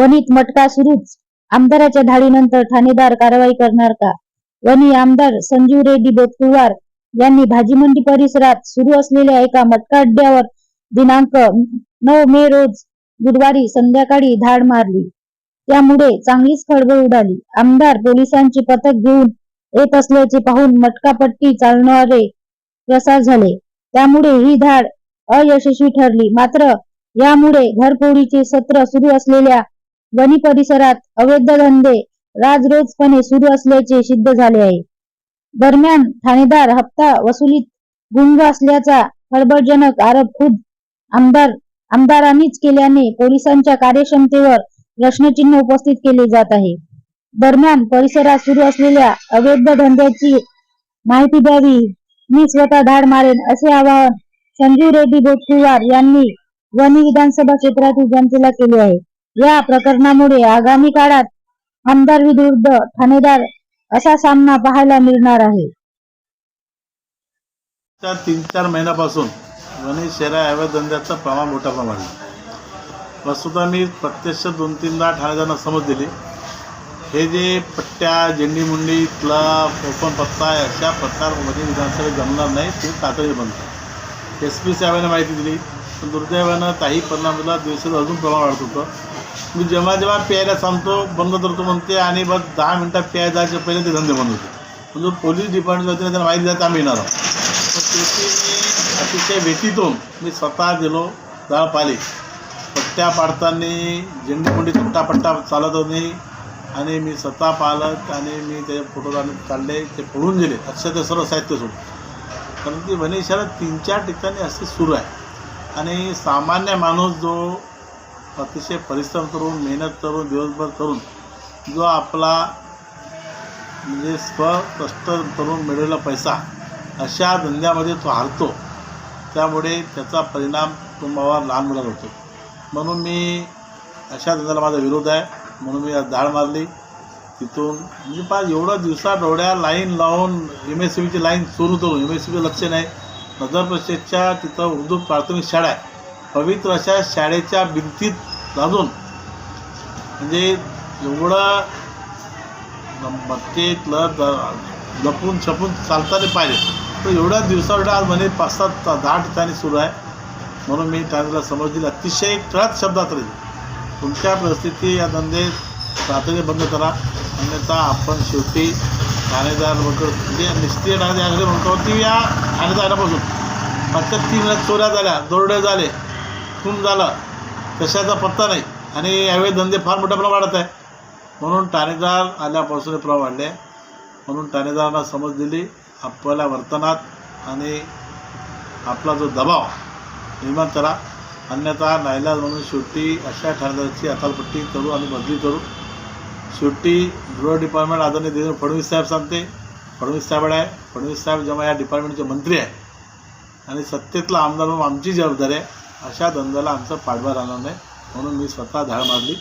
वणीत मटका सुरूच. आमदाराच्या धाडीनंतर ठाणेदार कारवाई करणार का? वणी आमदार संजीव रेड्डी बोतकुवार यांनी भाजी मंडी परिसरात सुरू असलेल्या एका मटका अड्ड्यावर दिनांक नऊ मे रोज बुधवारी संध्याकाळी धाड मारली. त्यामुळे चांगलीच खळबळ उडाली. आमदार पोलिसांची पथक घेऊन येत असल्याचे पाहून मटकापट्टी चालणारे प्रसार झाले. त्यामुळे ही धाड अयशस्वी ठरली. मात्र यामुळे घरफोडीचे सत्र सुरू असलेल्या वणी परिसरात अवैध धंदे राजरोजपणे सुरू असल्याचे सिद्ध झाले आहे. दरम्यान ठाणेदार हप्ता वसुलीत गुंग असल्याचा खळबळजनक आरोप खुद आमदार आमदारांनीच केल्याने पोलिसांच्या कार्यक्षमतेवर प्रश्नचिन्ह उपस्थित केले जात आहे. दरम्यान परिसरात सुरू असलेल्या अवैध धंद्याची माहिती द्यावी मी स्वतः धाड मारेन असे आवाहन संजीव रेड्डी बोटकुवार यांनी वणी विधानसभा क्षेत्रातील जनतेला केले आहे. या प्रकरणामुळे आगामी काळात आमदार विरुद्ध ठाणेदार असा सामना पाहायला मिळणार आहे. चार तीन चार महिन्यापासून गणेश शेरा अवैध धंद्याचं प्रमाण मोठ्या प्रमाणात वस्तुतः मी प्रत्यक्ष दोन तीनदा ठाणेदारांना समज दिली. हे जे पट्ट्या झेंडीमुंडी क्लब ओपन पत्ता अशा प्रकारमध्ये विधानसभेत जमणार नाही ते तातडीने बनतात एस पी साहेबांनी माहिती दिली. पण दुर्दैवानं काही परिणाम दिवसात अजून प्रमाण वाढत होतं. मी जेव्हा जेव्हा प्यायला सांगतो बंद करतो म्हणते आणि बस दहा मिनटात प्यायला जायच्या पहिले ते धंदे बंद होते. म्हणजे पोलीस डिपार्टमेंट होते त्यांना माहिती जाते आम्ही येणार आहोत. पण शेवटी मी अतिशय भेटीतून मी स्वतः गेलो जाळ पाली पट्ट्या पाडताना झेंडीमुंडी चट्टा पट्टा चालत होती आणि मी स्वतः पालत आणि मी ते फोटो काढले ते पळून गेले. अक्षर ते सर्व साहित्य सोडून. कारण की वणी शहरात तीन चार ठिकाणी असे सुरू आहे. आणि सामान्य माणूस जो अतिशय परिश्रम करून मेहनत करून दिवसभर करून जो आपला म्हणजे स्वकष्ट करून मिळवलेला पैसा अशा धंद्यामध्ये तो हारतो त्यामुळे त्याचा परिणाम कुटुंबावर लहान मुलाला होतो. म्हणून मी अशा धंद्याला माझा विरोध आहे. म्हणून मी आज धाड मारली. तिथून म्हणजे पाच एवढ्या दिवसा डोळ्या लाईन लावून एम एस सी बीची लाईन सुरू करून एम एस सी बी लक्ष नाही. नगर परिषदच्या तिथं उर्दू प्राथमिक शाळा आहे. पवित्र अशा शाळेच्या भिंतीत घालून म्हणजे एवढं मटकेतलं लपून छपून चालताना पाहिजे तर एवढ्या दिवसावर आज म्हणे पाच सात दहा ठिकाणी सुरू आहे. म्हणून मी त्याला समज दिली. अतिशय कळत शब्दात राहील. तुमच्या परिस्थिती या धंदे तातडीने बंद करा. अन्यथा आपण शेवटी ठाणेदार वगैरे म्हणजे निष्क्रिय ठाणेदार म्हणतो ती या ठाणेदारापासून. फक्त तीन वेळा चोऱ्या झाल्या दोरडे झाले. खून झालं कशाचा पत्ता नाही. आणि यावेळी धंदे फार मोठ्या प्रमाणात वाढत आहे. म्हणून ठाणेदार आल्यापासून हे प्रमाण वाढले म्हणून ठाणेदारांना समज दिली आपल्या वर्तनात आणि आपला जो दबाव निर्माण करा. अन्यथा नाईलाज म्हणून शेवटी अशा ठाणेदाराची अकालपट्टी करू आणि बदली करू. शेवटी गृह डिपार्टमेंट आदरणीय देवेंद्र फडणवीस साहेब सांगते फडणवीस साहेब आहे फडणवीस साहेब जेव्हा या डिपार्टमेंटचे मंत्री आहे. आणि सत्तेतला आमदार म्हणून आमची जबाबदारी आहे. अशा धंद्याला आमचं पाठबळ राहणार नाही. म्हणून मी स्वतः धाड मारली.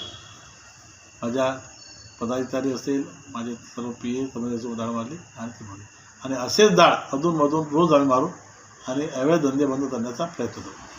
माझ्या पदाधिकारी असेल माझे सर्व पी ए समजायची धाड मारली आणि ती मारली. आणि असेच धाड अधूनमधून रोज आम्ही मारू आणि अवैध धंदे बंद करण्याचा प्रयत्न करू.